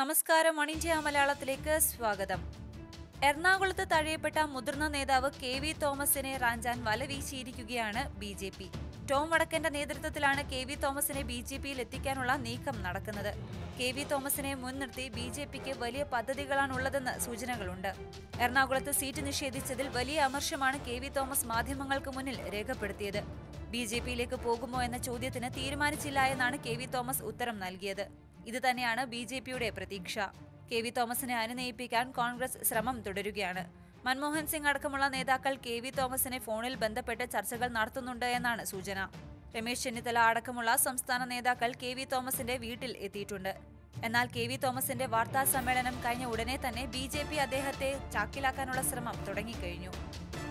നമസ്കാരം വൺ മലയാളത്തിലേക്ക് സ്വാഗതം. എറണാകുളത്ത് തഴയപ്പെട്ട മുതിർന്ന നേതാവ് കെ വി തോമസിനെ റാഞ്ചാൻ വല വീശിയിരിക്കുകയാണ് ബി ജെ പി. ടോം വടക്കന്റെ നേതൃത്വത്തിലാണ് കെ വി തോമസിനെ ബി ജെ പിയിൽ എത്തിക്കാനുള്ള നീക്കം നടക്കുന്നത്. കെ വി തോമസിനെ മുൻനിർത്തി ബി ജെ പിക്ക് വലിയ പദ്ധതികളാണുള്ളതെന്ന് സൂചനകളുണ്ട്. എറണാകുളത്ത് സീറ്റ് നിഷേധിച്ചതിൽ വലിയ അമർഷമാണ് കെ വി തോമസ് മാധ്യമങ്ങൾക്ക് മുന്നിൽ രേഖപ്പെടുത്തിയത്. ബി ജെ പിയിലേക്ക് പോകുമോ എന്ന ചോദ്യത്തിന് തീരുമാനിച്ചില്ല എന്നാണ് കെ വി തോമസ് ഉത്തരം നൽകിയത്. ഇത് തന്നെയാണ് ബി ജെ പിയുടെ പ്രതീക്ഷ. കെ വി തോമസിനെ അനുനയിപ്പിക്കാൻ കോൺഗ്രസ് ശ്രമം തുടരുകയാണ്. മൻമോഹൻ സിംഗ് അടക്കമുള്ള നേതാക്കൾ കെ വി തോമസിനെ ഫോണിൽ ബന്ധപ്പെട്ട് ചർച്ചകൾ നടത്തുന്നുണ്ട് എന്നാണ് സൂചന. രമേശ് ചെന്നിത്തല അടക്കമുള്ള സംസ്ഥാന നേതാക്കൾ കെ വി തോമസിന്റെ വീട്ടിൽ എത്തിയിട്ടുണ്ട്. എന്നാൽ കെ വി തോമസിന്റെ വാർത്താ സമ്മേളനം കഴിഞ്ഞ ഉടനെ തന്നെ ബി ജെ പി അദ്ദേഹത്തെ ചാക്കിലാക്കാനുള്ള ശ്രമം തുടങ്ങിക്കഴിഞ്ഞു.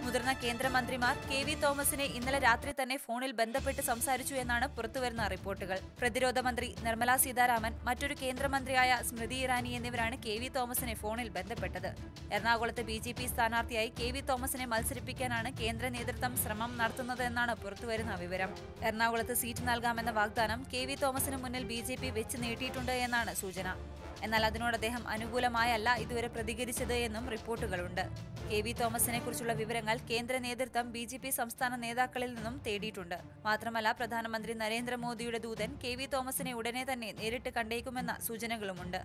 മുതിർന്ന കേന്ദ്രമന്ത്രിമാർ കെ വി തോമസിനെ ഇന്നലെ രാത്രി തന്നെ ഫോണിൽ ബന്ധപ്പെട്ട് സംസാരിച്ചു എന്നാണ് പുറത്തുവരുന്ന റിപ്പോർട്ടുകൾ. പ്രതിരോധ മന്ത്രി നിർമ്മലാ സീതാരാമൻ മറ്റൊരു കേന്ദ്രമന്ത്രിയായ സ്മൃതി ഇറാനി എന്നിവരാണ് കെ വി തോമസിനെ ഫോണിൽ ബന്ധപ്പെട്ടത്. എറണാകുളത്ത് ബി ജെ പി സ്ഥാനാർത്ഥിയായി കെ വി തോമസിനെ മത്സരിപ്പിക്കാനാണ് കേന്ദ്ര നേതൃത്വം ശ്രമം നടത്തുന്നതെന്നാണ് പുറത്തുവരുന്ന വിവരം. എറണാകുളത്ത് സീറ്റ് നൽകാമെന്ന വാഗ്ദാനം കെ വി തോമസിന് മുന്നിൽ ബി ജെ പി വെച്ച് നീട്ടിയിട്ടുണ്ട് എന്നാണ് സൂചന. എന്നാൽ അതിനോട് അദ്ദേഹം അനുകൂലമായല്ല ഇതുവരെ പ്രതികരിച്ചത് എന്നും റിപ്പോർട്ടുകളുണ്ട്. കെ വി തോമസിനെ കുറിച്ചുള്ള വിവരങ്ങൾ കേന്ദ്ര നേതൃത്വം ബി ജെ പി സംസ്ഥാന നേതാക്കളിൽ നിന്നും തേടിയിട്ടുണ്ട്. മാത്രമല്ല പ്രധാനമന്ത്രി നരേന്ദ്രമോദിയുടെ ദൂതൻ കെ വി തോമസിനെ ഉടനെ തന്നെ നേരിട്ട് കണ്ടേക്കുമെന്ന സൂചനകളുമുണ്ട്.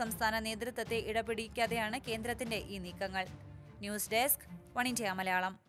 സംസ്ഥാന നേതൃത്വത്തെ ഇടപിടിക്കാതെയാണ് കേന്ദ്രത്തിന്റെ ഈ നീക്കങ്ങൾ. News desk one India Malayalam.